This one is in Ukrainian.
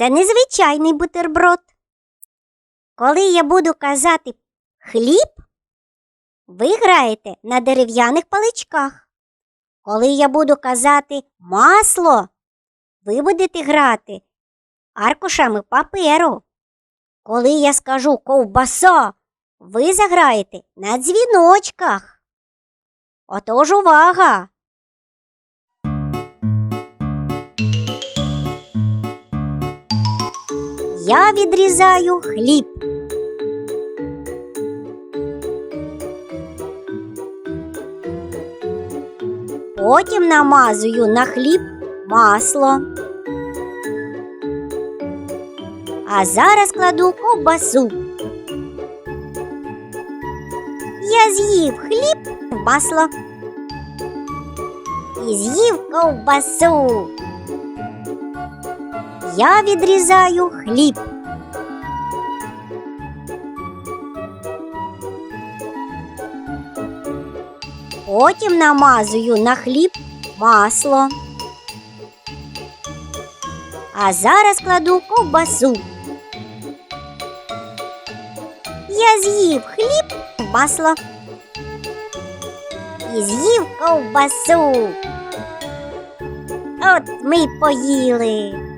Це незвичайний бутерброд. Коли я буду казати хліб, ви граєте на дерев'яних паличках. Коли я буду казати масло, ви будете грати аркушами паперу. Коли я скажу ковбаса, ви заграєте на дзвіночках. Отож увага! Я відрізаю хліб. Потім намазую на хліб масло. А зараз кладу ковбасу. Я з'їв хліб масло. І з'їв ковбасу. Я відрізаю хліб. Потім намазую на хліб масло. А зараз кладу ковбасу. Я з'їв хліб масло. І з'їв ковбасу. От ми поїли.